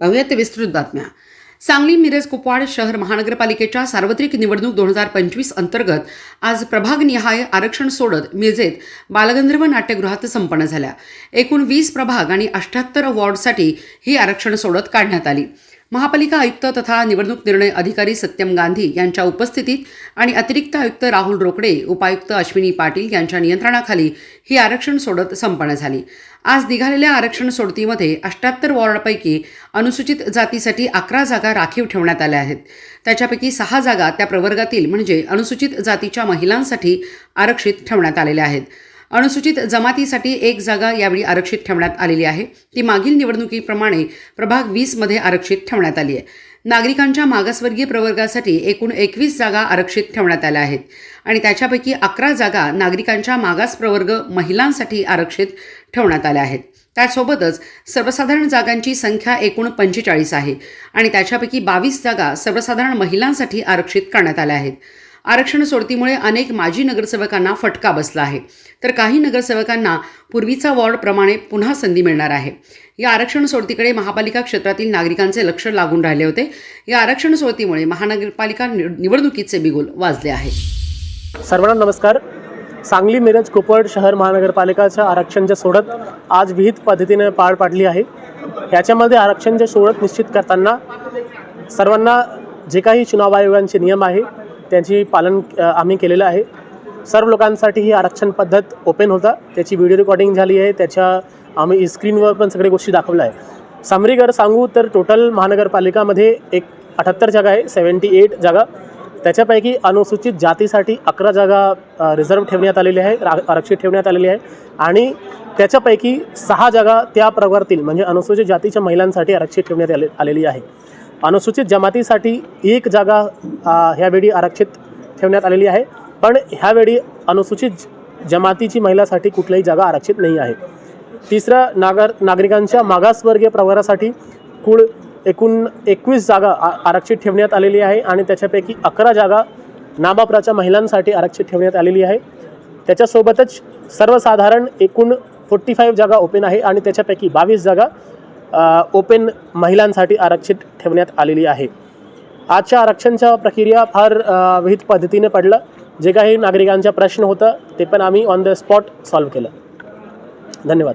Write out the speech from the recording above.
पाहूयात विस्तृत बातम्या. सांगली मिरज कुपवाड शहर महानगरपालिकेच्या सार्वत्रिक निवडणूक दोन हजार पंचवीस अंतर्गत आज प्रभागनिहाय आरक्षण सोडत मिरजेत बालगंधर्व नाट्यगृहात संपन्न झाल्या. एकूण वीस प्रभाग आणि अठ्याहत्तर वॉर्डसाठी ही आरक्षण सोडत काढण्यात आली. महापालिका आयुक्त तथा निवडणूक निर्णय अधिकारी सत्यम गांधी यांच्या उपस्थितीत आणि अतिरिक्त आयुक्त राहुल रोकडे उपायुक्त अश्विनी पाटील यांच्या नियंत्रणाखाली ही आरक्षण सोडत संपन्न झाली. आज निघालेल्या आरक्षण सोडतीमध्ये अष्ट्याहत्तर वॉर्डपैकी अनुसूचित जातीसाठी अकरा जागा राखीव ठेवण्यात आल्या आहेत. त्याच्यापैकी सहा जागा त्या प्रवर्गातील म्हणजे अनुसूचित जातीच्या महिलांसाठी आरक्षित ठेवण्यात आलेल्या आहेत. अनुसूचित जमातीसाठी एक जागा यावेळी आरक्षित ठेवण्यात आलेली आहे. ती मागील निवडणुकीप्रमाणे प्रभाग वीसमध्ये आरक्षित ठेवण्यात आली आहे. नागरिकांच्या मागासवर्गीय प्रवर्गासाठी एकूण एकवीस जागा आरक्षित ठेवण्यात आल्या आहेत. आणि त्याच्यापैकी अकरा जागा नागरिकांच्या मागास प्रवर्ग महिलांसाठी आरक्षित ठेवण्यात आल्या आहेत. त्यासोबतच सर्वसाधारण जागांची संख्या एकूण पंचेचाळीस आहे. आणि त्याच्यापैकी बावीस जागा सर्वसाधारण महिलांसाठी आरक्षित करण्यात आल्या आहेत. आरक्षण सोडतीमुळे अनेक माजी नगरसेवकांना फटका बसला आहे. तर काही नगरसेवकांना पूर्वीचा वॉर्डप्रमाणे पुन्हा संधी मिळणार आहे. या आरक्षण सोडतीकडे महापालिका क्षेत्रातील नागरिकांचे लक्ष लागून राहिले होते. या आरक्षण सोडतीमुळे महानगरपालिका निव- निवडणुकीचे बिगुल वाजले आहे. सर्वांना नमस्कार. सांगली मिरज कुपवाड शहर महानगरपालिकाच्या आरक्षण जे सोडत आज विहित पद्धतीने पार पाडली आहे. याच्यामध्ये आरक्षण जे सोडत निश्चित करताना सर्वांना जे काही चुनाव आयोगांचे नियम आहे त्यांची पालन आम्ही केलेलं आहे. सर्व लोकांसाठी ही आरक्षण पद्धत ओपन होता. त्याची व्हिडिओ रेकॉर्डिंग झाली आहे. त्याच्या आम्ही स्क्रीनवर पण सगळ्या गोष्टी दाखवल्या आहे सामरीगर सांगू तर टोटल महानगरपालिकामध्ये एक अठ्याहत्तर जागा आहे सेवन्टी एट जागा. त्याच्यापैकी अनुसूचित जातीसाठी अकरा जागा रिझर्व ठेवण्यात आलेली आहे रा आरक्षित ठेवण्यात आलेली आहे. आणि त्याच्यापैकी सहा जागा त्या प्रवर्तील म्हणजे अनुसूचित जातीच्या महिलांसाठी आरक्षित ठेवण्यात आले आलेली आहे. अनुसूचित जमातीसाठी एक जागा ह्यावेळी आरक्षित ठेवण्यात आलेली आहे. पण ह्यावेळी अनुसूचित जमातीची महिलासाठी कुठल्याही जागा आरक्षित नाही आहे. तिसरं नागर नागरिकांच्या मागासवर्गीय प्रवारासाठी कुळ एकूण एकवीस जागा आ आरक्षित ठेवण्यात आलेली आहे आणि त्याच्यापैकी अकरा जागा नाबाप्राच्या महिलांसाठी आरक्षित ठेवण्यात आलेली आहे. त्याच्यासोबतच सर्वसाधारण एकूण फोर्टी फाईव्ह जागा ओपन आहे आणि त्याच्यापैकी बावीस जागा ओपन महिलांसाठी आरक्षित ठेवण्यात आलेली आहे. आजच्या आरक्षणच्या प्रक्रिया फार विविध विहित पद्धतीने पडलं. जे काही नागरिकांचा प्रश्न होता ते पण आम्ही ऑन द स्पॉट सॉल्व्ह केलं. धन्यवाद.